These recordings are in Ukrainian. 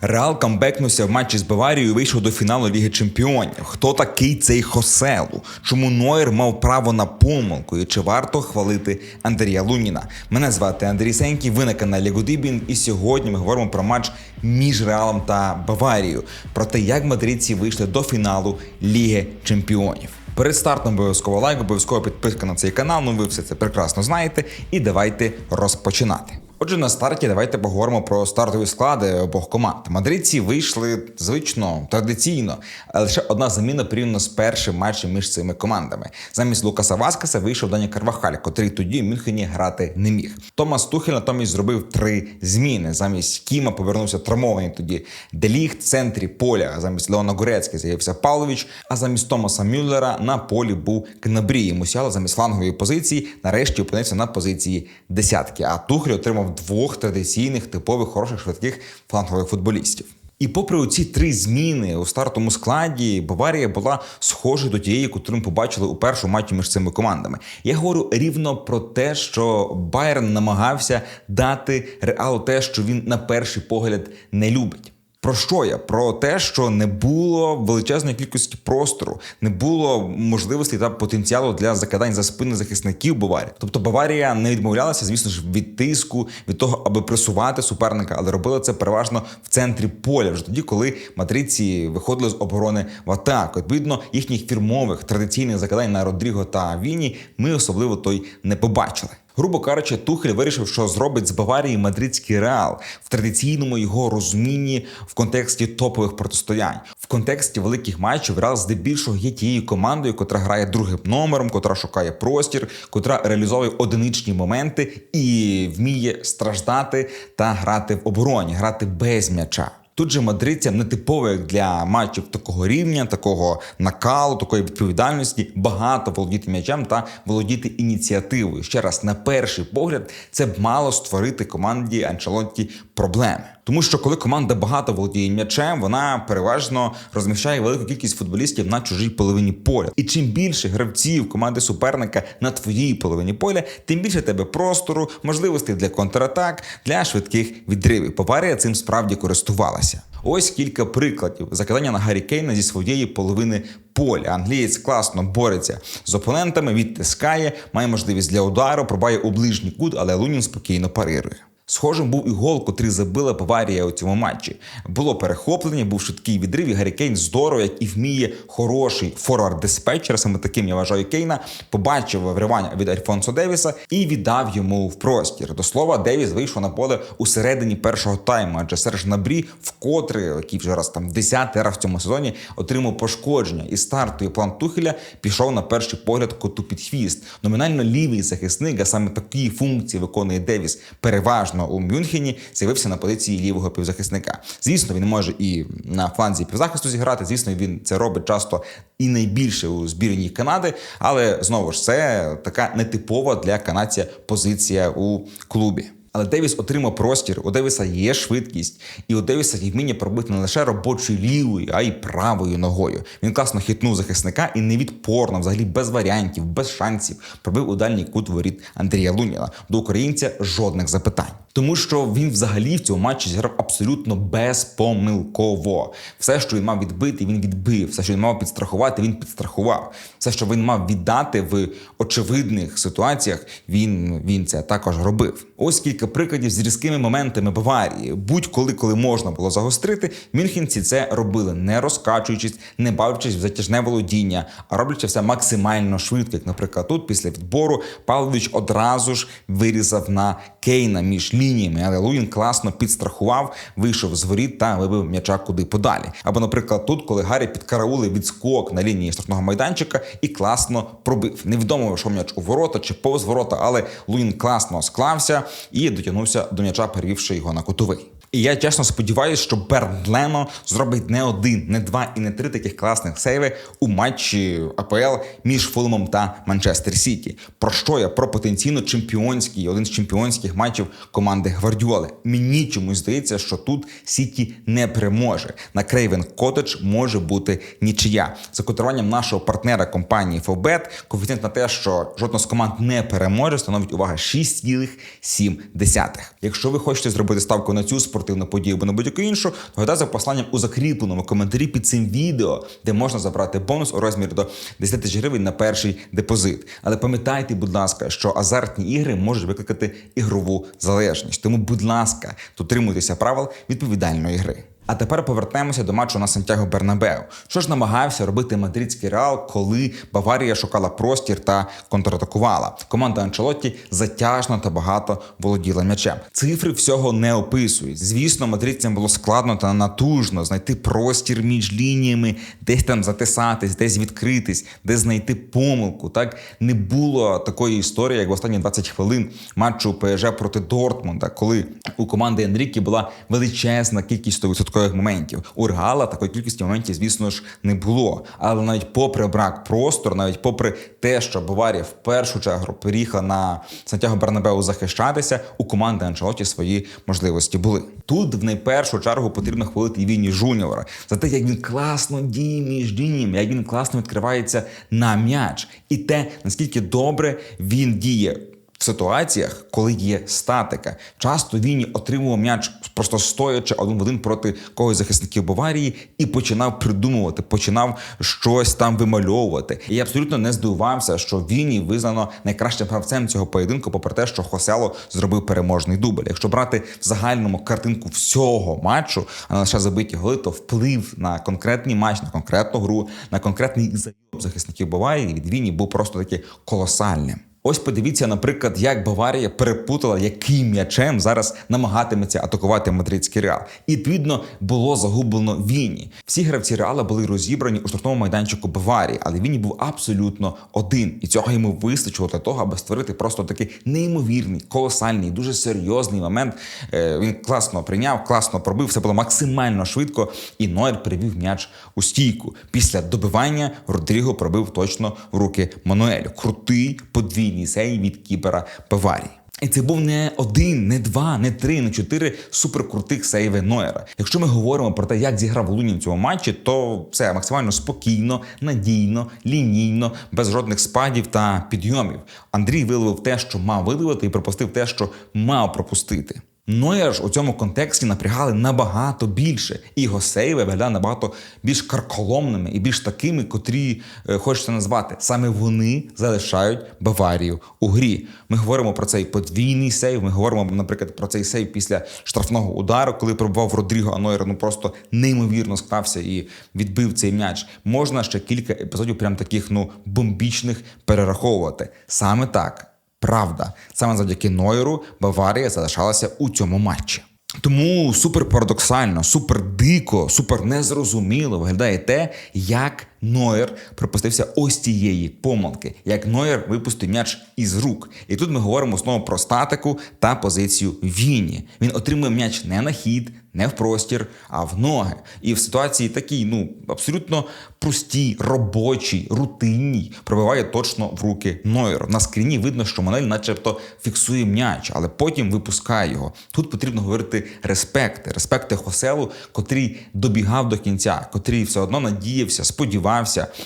Реал камбекнувся в матчі з Баварією і вийшов до фіналу Ліги Чемпіонів. Хто такий цей Хоселу? Чому Нойер мав право на помилку? І чи варто хвалити Андрія Луніна? Мене звати Андрій Сенький, ви на каналі Гудибін. І сьогодні ми говоримо про матч між Реалом та Баварією. Про те, як мадридці вийшли до фіналу Ліги Чемпіонів. Перед стартом обов'язково лайк, обов'язково підписка на цей канал. Ну ви все це прекрасно знаєте. І давайте розпочинати. Отже, на старті давайте поговоримо про стартові склади обох команд. Мадридці вийшли звично традиційно, але лише одна заміна порівняно з першим матчем між цими командами. Замість Лукаса Васкаса вийшов Дані Карвахаль, котрий тоді в Мюнхені грати не міг. Томас Тухель натомість зробив три зміни. Замість Кіма повернувся травмований тоді Деліхт в центрі поля. Замість Леона Гурецький з'явився Павлович. А замість Томаса Мюллера на полі був Гнабрій. Мусіало замість флангової позиції нарешті опинився на позиції десятки. А Тухель отримав двох традиційних типових хороших швидких флангових футболістів. І попри оці три зміни у стартовому складі, Баварія була схожа до тієї, яку ми побачили у першому матчі між цими командами. Я говорю рівно про те, що Байерн намагався дати реалу те, що він на перший погляд не любить. Про що я? Про те, що не було величезної кількості простору, не було можливостей та потенціалу для закидань за спини захисників Баварії. Тобто Баварія не відмовлялася, звісно ж, від тиску, від того, аби пресувати суперника, але робила це переважно в центрі поля, вже тоді, коли матридці виходили з оборони в атаку. Відповідно, їхніх фірмових традиційних закидань на Родріго та Віні ми особливо той не побачили. Грубо кажучи, Тухель вирішив, що зробить з Баварії мадридський реал в традиційному його розумінні в контексті топових протистоянь, в контексті великих матчів Реал здебільшого є тією командою, котра грає другим номером, котра шукає простір, котра реалізовує одиничні моменти і вміє страждати та грати в обороні, грати без м'яча. Тут же мадридцям не типово як для матчів такого рівня, такого накалу, такої відповідальності, багато володіти м'ячем та володіти ініціативою. Ще раз, на перший погляд, це б мало створити команді Анчелотті проблеми. Тому що коли команда багато володіє м'ячем, вона переважно розміщає велику кількість футболістів на чужій половині поля. І чим більше гравців команди суперника на твоїй половині поля, тим більше тебе простору, можливостей для контратак, для швидких відривів. Баварія цим справді користувалася. Ось кілька прикладів закидання на Гаррі Кейна зі своєї половини поля. Англієць класно бореться з опонентами, відтискає, має можливість для удару, пробає у ближній кут, але Лунін спокійно парирує. Схожим був і гол, котрий забила Баварія у цьому матчі. Було перехоплення, був швидкий відрив. і Гаррі Кейн здорово, як і вміє хороший форвард диспетчер. Саме таким я вважаю Кейна. Побачив вривання від Альфонсо Девіса і віддав йому в простір. До слова, Девіс вийшов на поле у середині першого тайму. Адже Серж Набрі, вкотре, який вже раз там десятий раз в цьому сезоні, отримав пошкодження. І стартовий план Тухеля пішов на перший погляд коту під хвіст. Номінально лівий захисник, а саме такі функції виконує Девіс переважно у Мюнхені з'явився на позиції лівого півзахисника. Звісно, він може і на фланзі півзахисту зіграти. Звісно, він це робить часто і найбільше у збірній Канади, але знову ж це така нетипова для канадця позиція у клубі. Але Девіс отримав простір. У Девіса є швидкість, і у Девіса є вміння пробити не лише робочою лівою, а й правою ногою. Він класно хитнув захисника і невідпорно, взагалі без варіантів, без шансів, пробив у дальній кут воріт Андрія Луніна. До українця жодних запитань. Тому що він взагалі в цьому матчі зіграв абсолютно безпомилково. Все, що він мав відбити, він відбив. Все, що він мав підстрахувати, він підстрахував. Все, що він мав віддати в очевидних ситуаціях, він, він це також робив. Ось кілька прикладів з різкими моментами Баварії. Будь-коли, коли можна було загострити, мюнхенці це робили, не розкачуючись, не бавлячись в затяжне володіння, а роблячи все максимально швидко. Як, наприклад, тут після відбору Павлович одразу ж вирізав на Кейна між лініями, але Луїн класно підстрахував, вийшов з воріт та вибив м'яча куди подалі. Або, наприклад, тут, коли Гаррі підкараули відскок на лінії штрафного майданчика і класно пробив. Невідомо, що м'яч у ворота чи повз ворота, але Луїн класно склався і дотягнувся до м'яча, перевівши його на кутовий. І я чесно сподіваюся, що Бернд Лено зробить не один, не два і не три таких класних сейви у матчі АПЛ між Фулмом та Манчестер Сіті. Про що я про потенційно чемпіонський, один з чемпіонських матчів команди Гвардіоли. Мені чомусь здається, що тут Сіті не переможе. На Крейвен Котедж може бути нічия. За котируванням нашого партнера компанії Фобет, коефіцієнт на те, що жодна з команд не переможе, становить увага 6,7. Якщо ви хочете зробити ставку на цю спортивну спортивну подію або на будь-яку іншу, то за посланням у закріпленому коментарі під цим відео, де можна забрати бонус у розмірі до 10 тисяч гривень на перший депозит. Але пам'ятайте, будь ласка, що азартні ігри можуть викликати ігрову залежність. Тому, будь ласка, дотримуйтеся правил відповідальної гри. А тепер повертаємося до матчу на Сантьяго Бернабеу. Що ж намагався робити мадридський реал, коли Баварія шукала простір та контратакувала? Команда Анчелотті затяжно та багато володіла м'ячем. Цифри всього не описують. Звісно, мадридцям було складно та натужно знайти простір між лініями, десь там затисатись, десь відкритись, десь знайти помилку. Так не було такої історії, як в останні 20 хвилин матчу ПСЖ проти Дортмунда, коли у команди Енрікі була величезна кількість 100% моментів. У Реала такої кількості моментів, звісно ж, не було. Але навіть попри брак простору, навіть попри те, що Баварія в першу чергу переїхала на Сантьяго Бернабеу захищатися, у команди Анчелоті свої можливості були. Тут в найпершу чергу потрібно хвалити Віні Жуніора за те, як він класно діє між лініями, як він класно відкривається на м'яч, і те наскільки добре він діє в ситуаціях, коли є статика. Часто він отримував м'яч просто стоячи один в один проти когось захисників Баварії і починав придумувати, починав щось там вимальовувати. І я абсолютно не здивувався, що Віні визнано найкращим гравцем цього поєдинку, попри те, що Хосело зробив переможний дубль. Якщо брати в загальному картинку всього матчу, а не лише забиті голи, то вплив на конкретний матч, на конкретну гру, на конкретний захисників Баварії від Віні був просто таки колосальним. Ось подивіться, наприклад, як Баварія перепутала, яким м'ячем зараз намагатиметься атакувати мадридський реал. І відповідно було загублено Віні. Всі гравці реала були розібрані у штрафному майданчику Баварії, але Віні був абсолютно один, і цього йому вистачило для того, аби створити просто такий неймовірний, колосальний, дуже серйозний момент. Е, Він класно прийняв, класно пробив. Все було максимально швидко. І Нойер привів м'яч у стійку. Після добивання Родріго пробив точно в руки Мануелю. Крутий подвійний сей від кіпера Баварії. І це був не один, не два, не три, не чотири суперкрутих сейви Нойера. Якщо ми говоримо про те, як зіграв Лунін в цьому матчі, то все максимально спокійно, надійно, лінійно, без жодних спадів та підйомів. Андрій виловив те, що мав виявити, і пропустив те, що мав пропустити. Ноя ж у цьому контексті напрягали набагато більше, і його сейви виглядали набагато більш карколомними і більш такими, котрі е, хочеться назвати. Саме вони залишають Баварію у грі. Ми говоримо про цей подвійний сейв. Ми говоримо, наприклад, про цей сейв після штрафного удару, коли пробував Родріго, а ну просто неймовірно склався і відбив цей м'яч. Можна ще кілька епізодів, прям таких ну бомбічних перераховувати. Саме так. Правда, саме завдяки Нойеру Баварія залишалася у цьому матчі. Тому супер парадоксально, супер дико, супер незрозуміло виглядає те, як Нойер припустився ось цієї помилки, як Нойер випустив м'яч із рук. І тут ми говоримо знову про статику та позицію Віні. Він отримує м'яч не на хід, не в простір, а в ноги. І в ситуації такій, ну абсолютно простій, робочій, рутинній, пробиває точно в руки Нойеру. На скріні видно, що Манель, начебто, фіксує м'яч, але потім випускає його. Тут потрібно говорити респекти, респекти Хоселу, котрий добігав до кінця, котрий все одно надіявся, сподівався.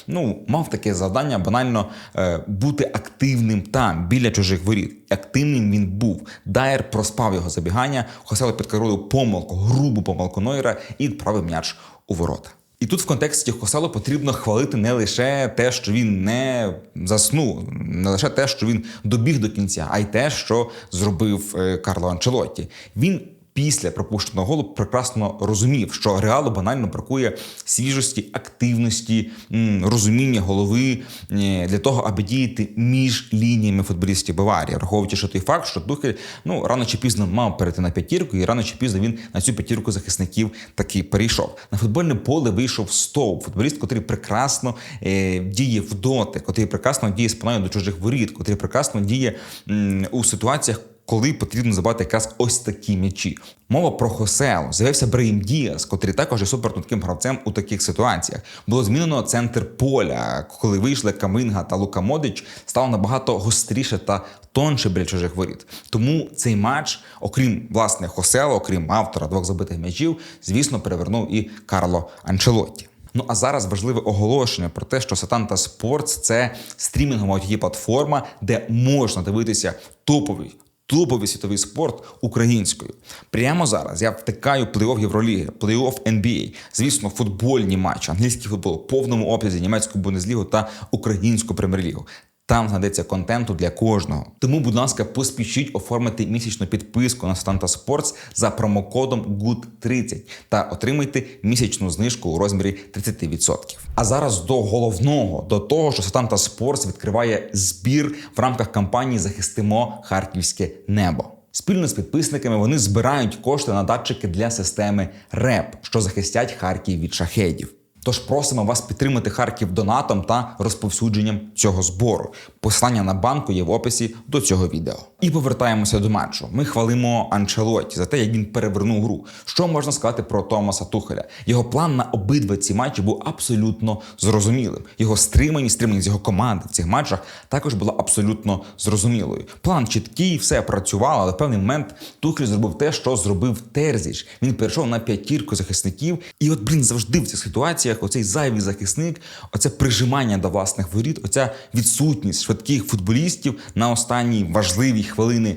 Ну, мав таке завдання банально е, бути активним там, біля чужих воріт. Активним він був. Дайер проспав його забігання. Хосело підкорив помилку, грубу помилку Нойера і відправив м'яч у ворота. І тут в контексті Хосело потрібно хвалити не лише те, що він не заснув, не лише те, що він добіг до кінця, а й те, що зробив е, Карло Анчелотті. Він після пропущеного голу прекрасно розумів, що реалу банально бракує свіжості, активності, розуміння голови е, для того, аби діяти між лініями футболістів Баварії, враховуючи той факт, що Тухель ну рано чи пізно мав перейти на п'ятірку, і рано чи пізно він на цю п'ятірку захисників таки перейшов. На футбольне поле вийшов стовп, футболіст, котрий прекрасно е, діє в доти, котрий прекрасно діє спиною до чужих воріт, котрий прекрасно діє м, у ситуаціях коли потрібно забати якраз ось такі м'ячі. Мова про Хоселу. З'явився Брейм Діас, котрий також є супертонким гравцем у таких ситуаціях. Було змінено центр поля. Коли вийшли Каминга та Лука Модич, стало набагато гостріше та тонше біля чужих воріт. Тому цей матч, окрім власне Хосела, окрім автора двох забитих м'ячів, звісно, перевернув і Карло Анчелотті. Ну а зараз важливе оголошення про те, що Сатанта Спортс це стрімінгова платформа, де можна дивитися топовий топовий світовий спорт українською. Прямо зараз я втикаю плей-офф Євроліги, плей-офф NBA, звісно, футбольні матчі, англійський футбол, повному обсязі німецьку бундеслігу та українську прем'єр-лігу. Там знайдеться контенту для кожного. Тому, будь ласка, поспішіть оформити місячну підписку на Stanta Sports за промокодом GOOD30 та отримайте місячну знижку у розмірі 30%. А зараз до головного, до того, що Stanta Sports відкриває збір в рамках кампанії Захистимо харківське небо. Спільно з підписниками вони збирають кошти на датчики для системи РЕП, що захистять Харків від шахедів. Тож просимо вас підтримати Харків донатом та розповсюдженням цього збору. Посилання на банку є в описі до цього відео. І повертаємося до матчу. Ми хвалимо Анчелотті за те, як він перевернув гру. Що можна сказати про Томаса Тухеля? Його план на обидва ці матчі був абсолютно зрозумілим. Його стриманість, стриманість його команди в цих матчах також була абсолютно зрозумілою. План чіткий, все працювало, але в певний момент Тухель зробив те, що зробив Терзіч. Він перейшов на п'ятірку захисників, і от блін завжди в цих ситуаціях оцей зайвий захисник, оце прижимання до власних воріт, оця відсутність швидких футболістів на останні важливі хвилини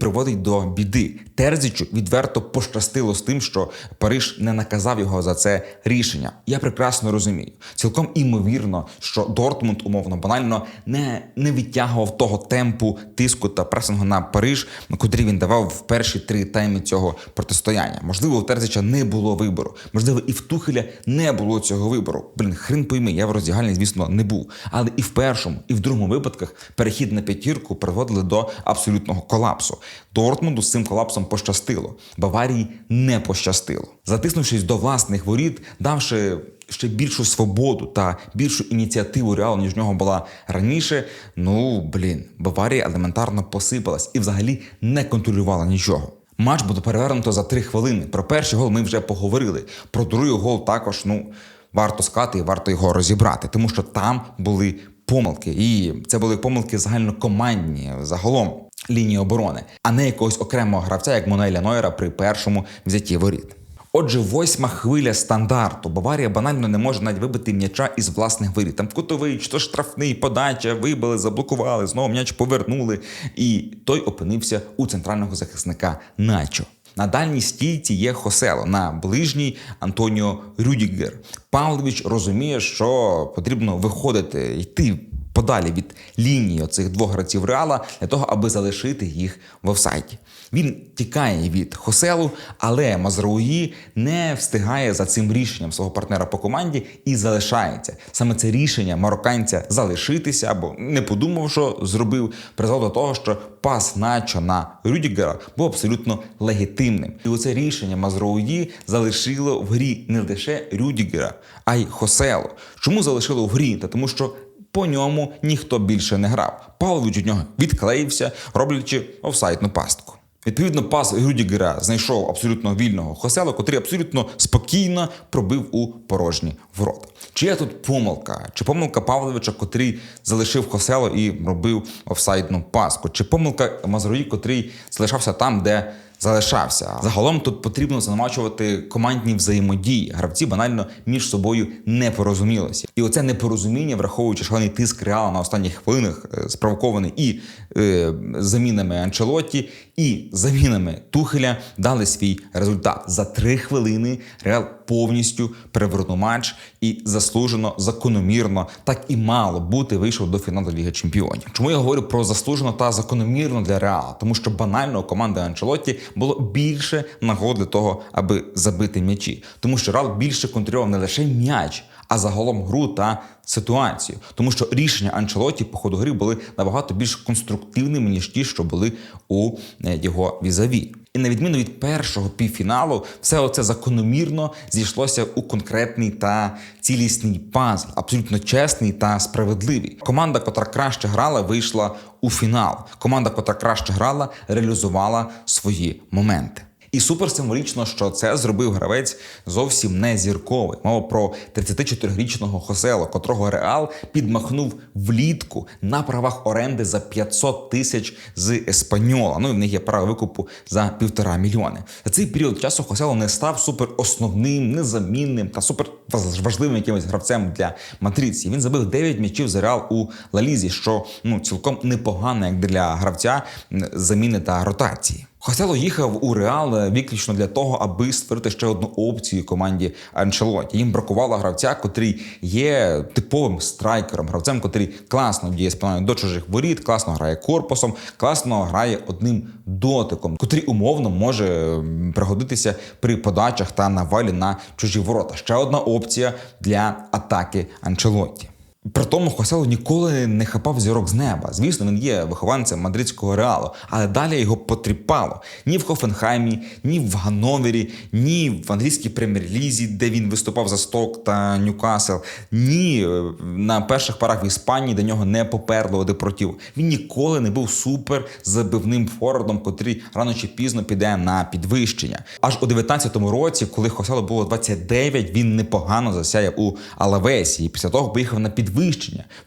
приводить до біди. Терзічу відверто пощастило з тим, що Париж не наказав його за це рішення. Я прекрасно розумію. Цілком імовірно, що Дортмунд умовно банально не, не відтягував того темпу тиску та пресингу на Париж, котрий він давав в перші три тайми цього протистояння. Можливо, у Терзича не було вибору. Можливо, і в Тухеля не було цього вибору. Блін, хрен пойми, я в роздягальні, звісно, не був. Але і в першому, і в другому випадках перехід на п'ятірку приводили до абсолютного колапсу. Дортмунду з цим колапсом пощастило. Баварії не пощастило. Затиснувшись до власних воріт, давши ще більшу свободу та більшу ініціативу реалу, ніж в нього була раніше. Ну блін, Баварія елементарно посипалась і взагалі не контролювала нічого. Матч буде перевернуто за три хвилини. Про перший гол ми вже поговорили. Про другий гол також ну варто сказати і варто його розібрати, тому що там були помилки, і це були помилки загальнокомандні загалом лінії оборони, а не якогось окремого гравця, як Монеля Нойера при першому взятті воріт. Отже, восьма хвиля стандарту. Баварія банально не може навіть вибити м'яча із власних воріт. Там кутовий, чи то штрафний, подача, вибили, заблокували, знову м'яч повернули. І той опинився у центрального захисника Начо. На дальній стійці є Хосело, на ближній Антоніо Рюдігер. Павлович розуміє, що потрібно виходити, йти подалі від лінії оцих двох гравців Реала для того, аби залишити їх в офсайді. Він тікає від Хоселу, але Мазрауї не встигає за цим рішенням свого партнера по команді і залишається. Саме це рішення марокканця залишитися або не подумав, що зробив, призвело до того, що пас Начо на Рюдігера був абсолютно легітимним. І оце рішення Мазроуї залишило в грі не лише Рюдігера, а й Хоселу. Чому залишило в грі? Та тому що по ньому ніхто більше не грав. Павлович від нього відклеївся, роблячи офсайдну пастку. Відповідно, пас Рюдігера знайшов абсолютно вільного Хосело, котрий абсолютно спокійно пробив у порожні ворота. Чи є тут помилка? Чи помилка Павловича, котрий залишив Хосело і робив офсайдну паску? Чи помилка Мазруї, котрий залишався там, де залишався. Загалом тут потрібно замачувати командні взаємодії. Гравці банально між собою не порозумілися. І оце непорозуміння, враховуючи шалений тиск реала на останніх хвилинах, е, спровокований і е, замінами Анчелотті, і замінами Тухеля, дали свій результат. За три хвилини Реал повністю перевернув матч і заслужено, закономірно, так і мало бути вийшов до фіналу Ліги Чемпіонів. Чому я говорю про заслужено та закономірно для Реала? Тому що банально у команди Анчелотті було більше нагод для того, аби забити м'ячі, тому що Рал більше контролював не лише м'яч. А загалом гру та ситуацію, тому що рішення Анчелоті по ходу гри були набагато більш конструктивними ніж ті, що були у е, його візаві. І на відміну від першого півфіналу, все оце закономірно зійшлося у конкретний та цілісний пазл, абсолютно чесний та справедливий. Команда, котра краще грала, вийшла у фінал. Команда, котра краще грала, реалізувала свої моменти. І супер символічно, що це зробив гравець зовсім не зірковий. Мова про 34-річного Хосело, котрого Реал підмахнув влітку на правах оренди за 500 тисяч з Еспаньола. Ну і в них є право викупу за півтора мільйони. За цей період часу Хосело не став супер основним, незамінним та супер важливим якимось гравцем для матриції. Він забив 9 м'ячів за Реал у Лалізі, що ну цілком непогано як для гравця заміни та ротації. Хосело їхав у Реал виключно для того, аби створити ще одну опцію команді Анчелоті. Їм бракувало гравця, котрий є типовим страйкером, гравцем, котрий класно діє спиною до чужих воріт, класно грає корпусом, класно грає одним дотиком, котрий умовно може пригодитися при подачах та навалі на чужі ворота. Ще одна опція для атаки Анчелоті. При тому Хосело ніколи не хапав зірок з неба. Звісно, він є вихованцем мадридського реалу, але далі його потріпало ні в Хофенхаймі, ні в Гановері, ні в англійській прем'єр-лізі, де він виступав за Сток та Ньюкасл, ні е, на перших парах в Іспанії, де нього не поперло Депротів. Він ніколи не був супер забивним форвардом, котрий рано чи пізно піде на підвищення. Аж у 19-му році, коли Хосело було 29, він непогано засяяв у Алавесі і після того поїхав на підвищення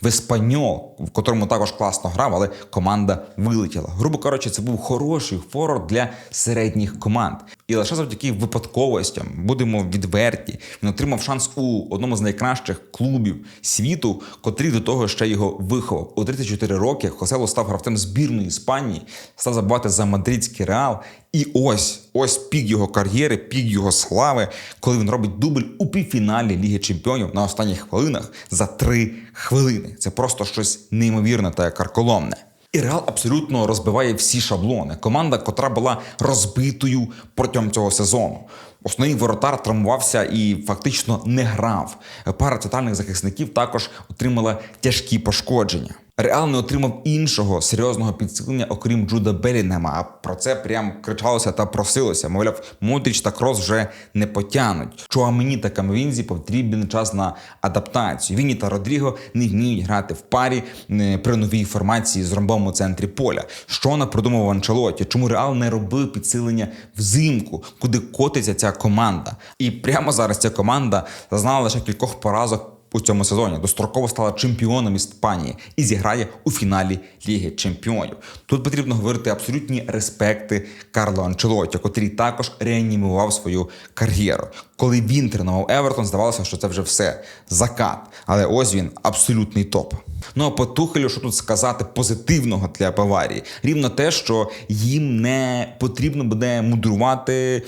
в Еспаньол, в котрому також класно грав, але команда вилетіла. Грубо коротше, це був хороший форвард для середніх команд. І лише завдяки випадковостям, будемо відверті, він отримав шанс у одному з найкращих клубів світу, котрий до того ще його виховав. У 34 роки Хосело став гравцем збірної Іспанії, став забувати за мадридський реал. І ось ось пік його кар'єри, пік його слави, коли він робить дубль у півфіналі Ліги Чемпіонів на останніх хвилинах за три хвилини. Це просто щось неймовірне та карколомне. І Реал абсолютно розбиває всі шаблони. Команда, котра була розбитою протягом цього сезону. Основний воротар травмувався і фактично не грав. Пара центральних захисників також отримала тяжкі пошкодження. Реал не отримав іншого серйозного підсилення, окрім Джуда Белінгема. А про це прям кричалося та просилося. Мовляв, Модріч та Крос вже не потягнуть. Чуамені та Камвінзі потрібен час на адаптацію. Вінні та Родріго не вміють грати в парі е, при новій формації з ромбом у центрі поля. Що вона придумав Анчелоті? Чому Реал не робив підсилення взимку, куди котиться ця команда? І прямо зараз ця команда зазнала лише кількох поразок у цьому сезоні достроково стала чемпіоном Іспанії і зіграє у фіналі Ліги Чемпіонів. Тут потрібно говорити абсолютні респекти Карло Анчелоті, котрий також реанімував свою кар'єру. Коли він тренував Евертон, здавалося, що це вже все закат. Але ось він абсолютний топ. Ну а по Тухелю, що тут сказати позитивного для Баварії? Рівно те, що їм не потрібно буде мудрувати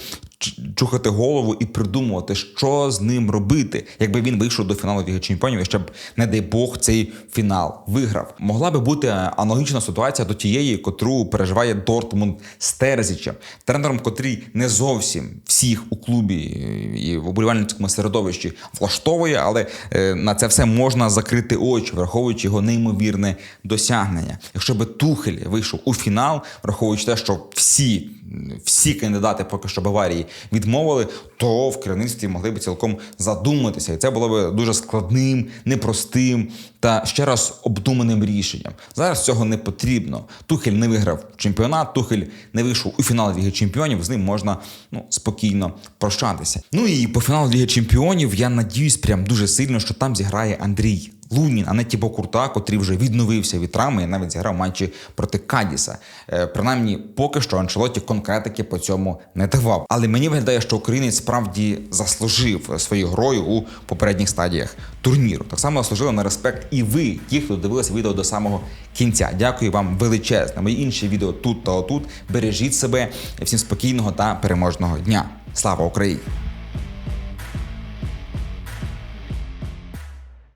чухати голову і придумувати, що з ним робити, якби він вийшов до фіналу Ліги Чемпіонів, і щоб, не дай Бог, цей фінал виграв. Могла би бути аналогічна ситуація до тієї, котру переживає Дортмунд з Терзічем, тренером, котрий не зовсім всіх у клубі і в уболівальницькому середовищі влаштовує, але е, на це все можна закрити очі, враховуючи його неймовірне досягнення. Якщо би Тухель вийшов у фінал, враховуючи те, що всі всі кандидати поки що Баварії відмовили, то в керівництві могли б цілком задуматися, і це було б дуже складним, непростим та ще раз обдуманим рішенням. Зараз цього не потрібно. Тухель не виграв чемпіонат, Тухель не вийшов у фінал Ліги Чемпіонів. З ним можна ну спокійно прощатися. Ну і по фіналу Ліги Чемпіонів я надіюсь, прям дуже сильно, що там зіграє Андрій. Лунін, а не Тібо Курта, котрий вже відновився від травми і навіть зіграв матчі проти Кадіса. Е, принаймні, поки що Анчелоті конкретики по цьому не давав. Але мені виглядає, що українець справді заслужив своєю грою у попередніх стадіях турніру. Так само заслужили на респект і ви, ті, хто дивилися відео до самого кінця. Дякую вам величезне. Мої інші відео тут та отут. Бережіть себе. Всім спокійного та переможного дня. Слава Україні!